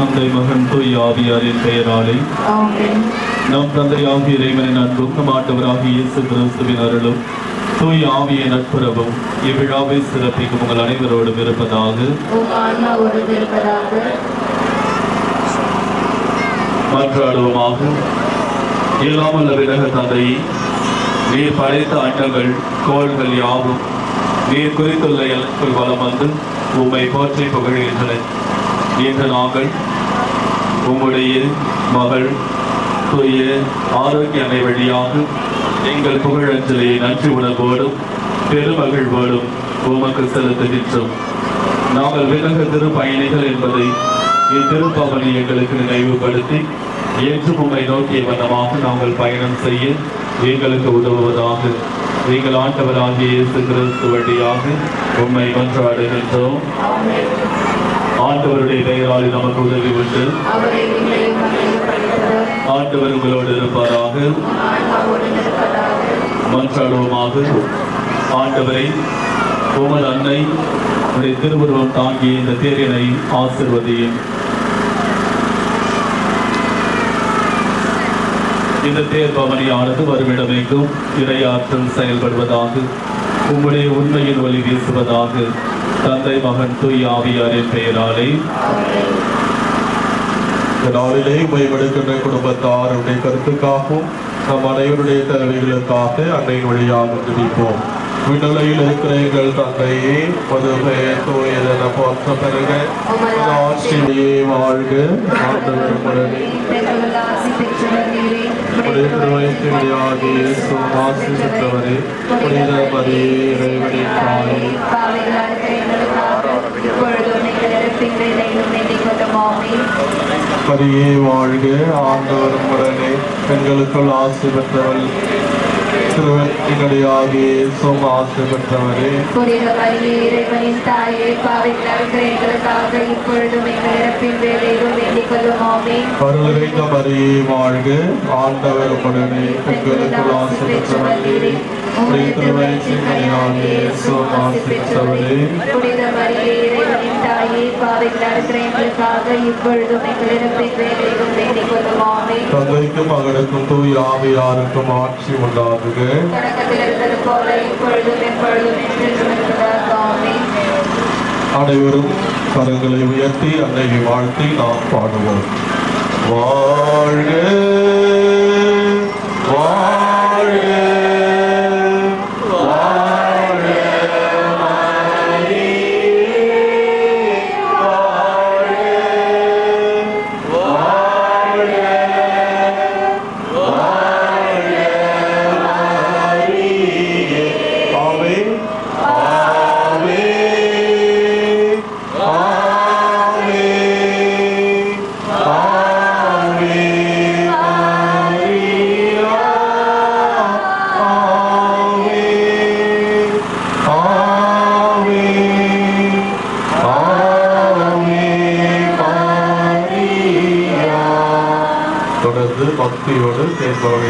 தந்தை மகன் தூய் ஆவியாரின் பெயராலே. நம் தந்தை ஆகிய இறைவனின் அன்பும் நம் ஆண்டவராகிய இயேசு கிறிஸ்துவின் அருளும் தூய் ஆவிய நட்புறவும் இவ்விழாவை சிறப்பிக்கும் உங்கள் அனைவரோடும் இருப்பதாக. மன்றாடுவோமாக. இல்லாமல் விலக தந்தை நீர் படைத்த அண்டங்கள் கோள்கள் யாவும் நீர் குறித்துள்ள எல்லைக்குள் வளம் வந்து உம்மை போற்றி புகழ்கின்றன இன்று நாங்கள் உம்முடைய மகள் தூய ஆரோக்கிய அணை வழியாக எங்கள் புகழஞ்சலியை நன்றி உணர்வோடும் பெருமகிழ்வோடும் உமக்கு செலுத்துகின்றோம். நாங்கள் விலக திருப்பயணிகள் என்பதை இத்திருப்பவனை எங்களுக்கு நினைவுபடுத்தி என்றும் உம்மை நோக்கிய வண்ணமாக நாங்கள் பயணம் செய்ய எங்களுக்கு உதவுவதாக எங்கள் ஆண்டவராகிய இயேசு கிறிஸ்து வழியாக உம்மை கொன்றாடுகின்றோம் ஆண்டவருடைய பெயரால் நமக்கு உதவி உண்டு அவரை உங்களையும் மகிழ படித்தவர் ஆண்டவர் உங்களோடு இருப்பாராக. மன்றாடுவோமாக. ஆண்டவரை உமது அன்னை உடைய திருவுருவம் தாங்கிய இந்த தேரினை ஆசிர்வதியும். இந்த தேர் பவனியானது வருமிடமெங்கும் இரையாற்றல் செயல்படுவதாக. உம்முடைய உண்மையின் ஒளி வீசுவதாக. தந்தை மகன் தூய் ஆவியாரின் பெயராலே. இந்த நாளிலே மேம்படுகின்ற குடும்பத்தாருடைய கருத்துக்காகவும் நம் அனைவருடைய தேவைகளுக்காக அன்னையின் வழியாக ஜெபிப்போம் விண்ணுலையில் இருக்கிற எங்கள் தந்தையே மது பெயர் தூயதென போற்ற பெருக வாழ்க. ஆண்டவர் பெற்றவர்கள் ஆசி பெற்றவர் புனித மரியே இறைவனின் தாயே மரியே வாழ்க ஆண்டவர் உடனே பெண்களுக்குள் ஆசி பெற்றவள் திருவயத்திலேயாகி ஆசி பெற்றவரே. புனித மரியே இறைவனின் தாயே பாவைகளாக எங்களுக்காக இப்பொழுதும் எங்கள் இறப்பின் வேலையிலும் வேண்டிக் கொள்ளும். ஆமென். அருள்கிறைந்த மரியே வாழ்க. ஆண்டவர் உடனே பெண்களுக்குள் ஆசி நீரே உடைய திருவயத்திலேயாகி ஆசி பெற்றவரே. எங்களுக்காக இப்பொழுதும் வேண்டிக் ஆமென் தந்தைக்கும் மகனுக்கும் தூய் ஆவியாருக்கும் ஆட்சி உண்டாகுக தொடக்கத்தில் இருந்தது போல இப்பொழுதும் எப்பொழுதும் என்றென்றும் இருப்பதாக ஆமென் அனைவரும் கரங்களை உயர்த்தி அன்னையை வாழ்த்தி நாம் பாடுவோம். வாழ்க birthday,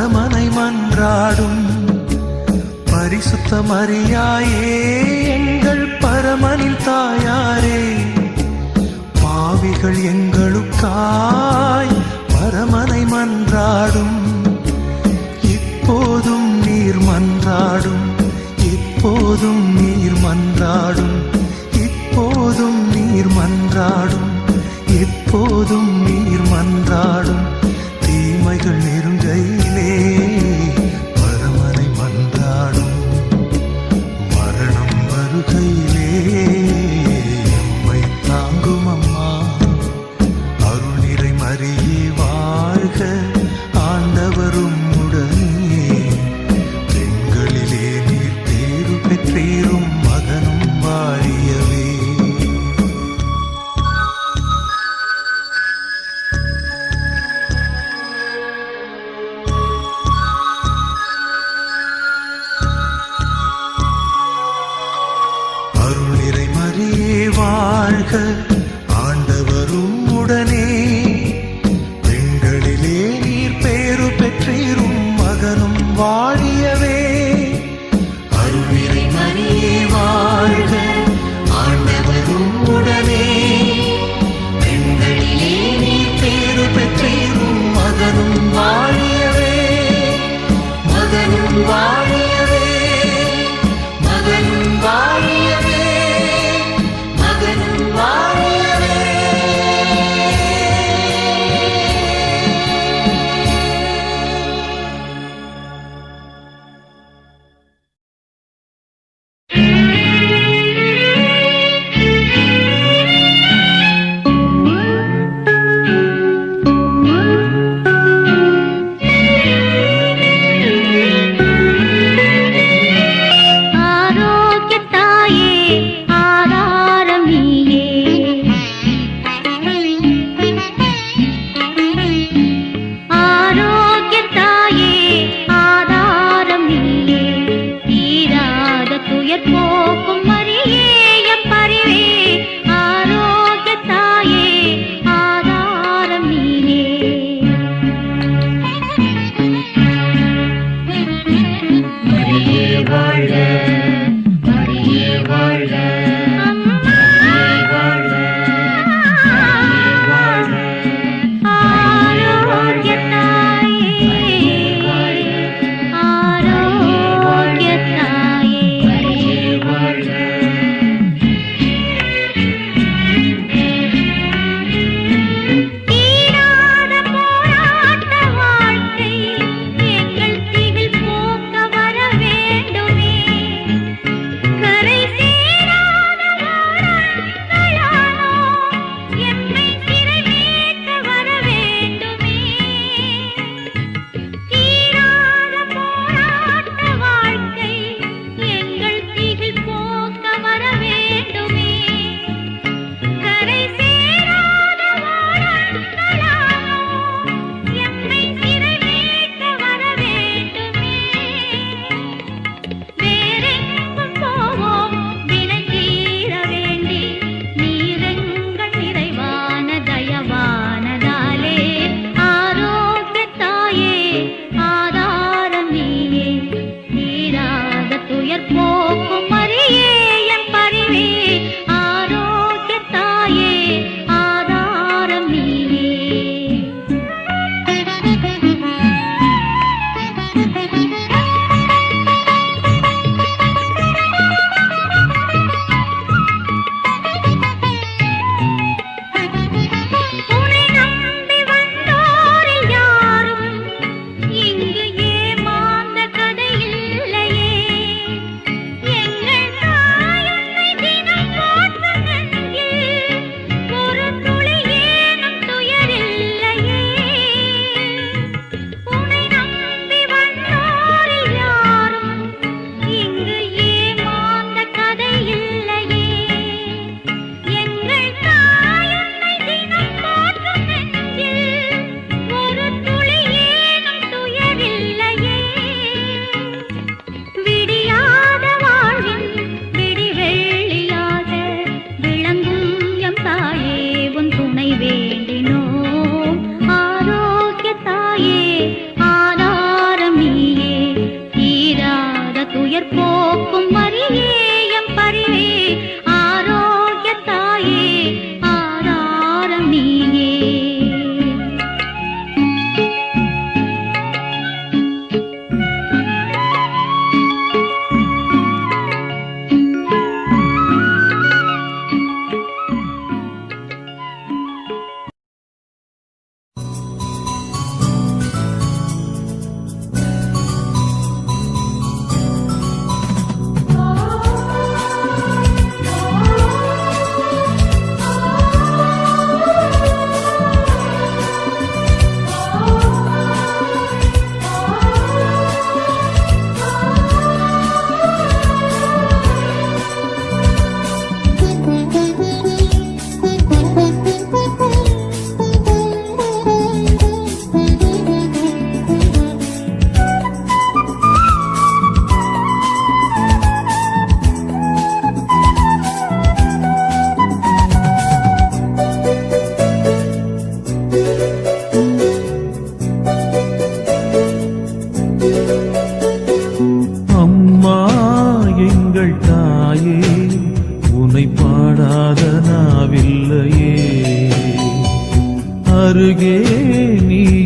அரமனை மன்றாடும். பரிசுத்த மரியாயே எங்கள் பரமனின் தாயாரே. பாவிகள் எங்களுக்காய் பரமனை மன்றாடும். இப்போதும் நீர் மன்றாடும். இப்போதும் நீர் மன்றாடும். இப்போதும் நீர் மன்றாடும். எப்போதும் நீர் மன்றாடும். விழிகள் நெருஞ்சையிலே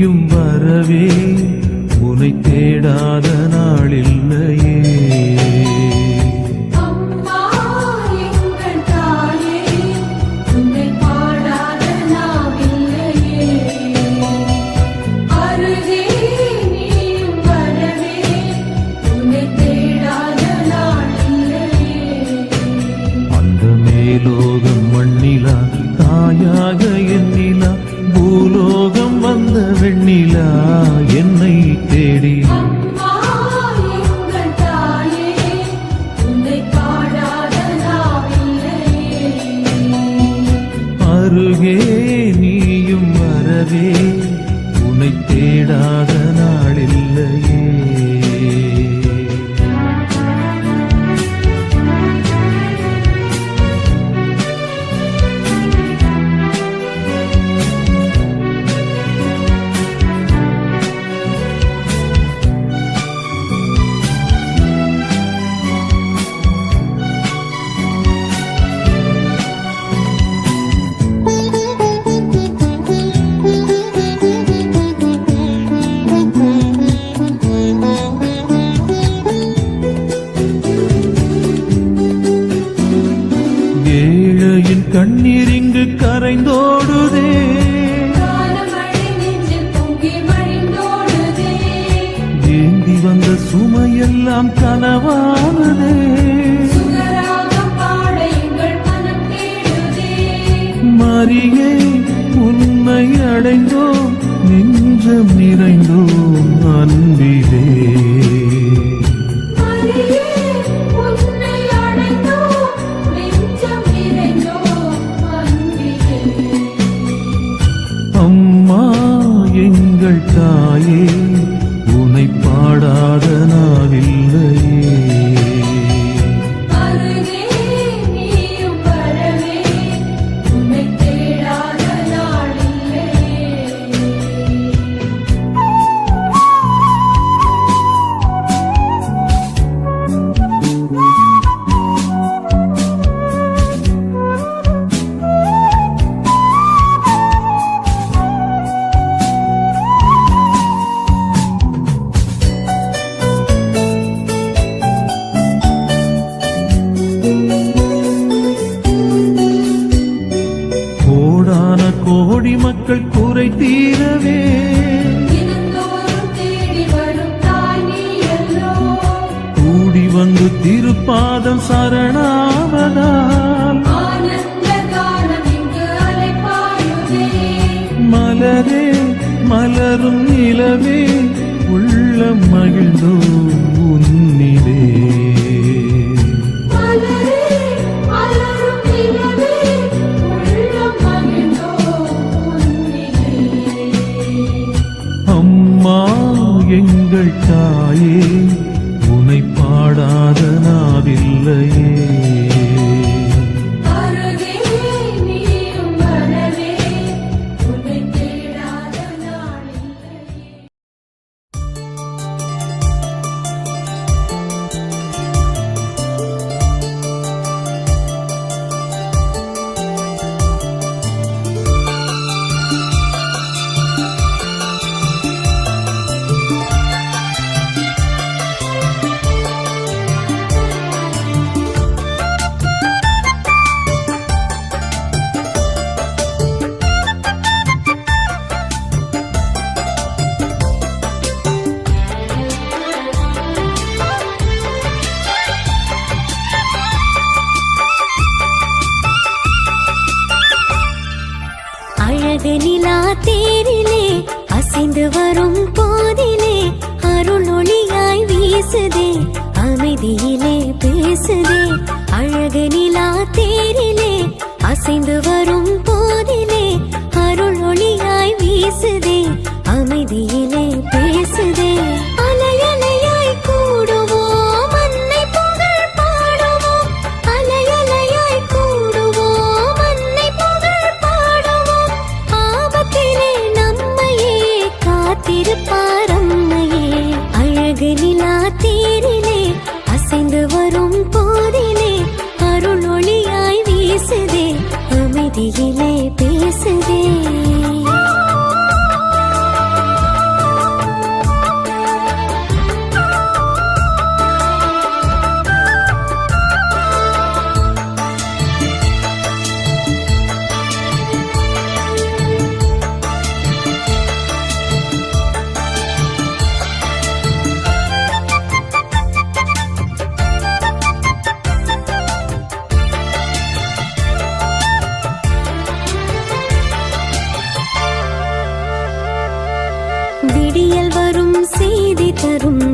நீயும் வரவே உனை தேடாத yarın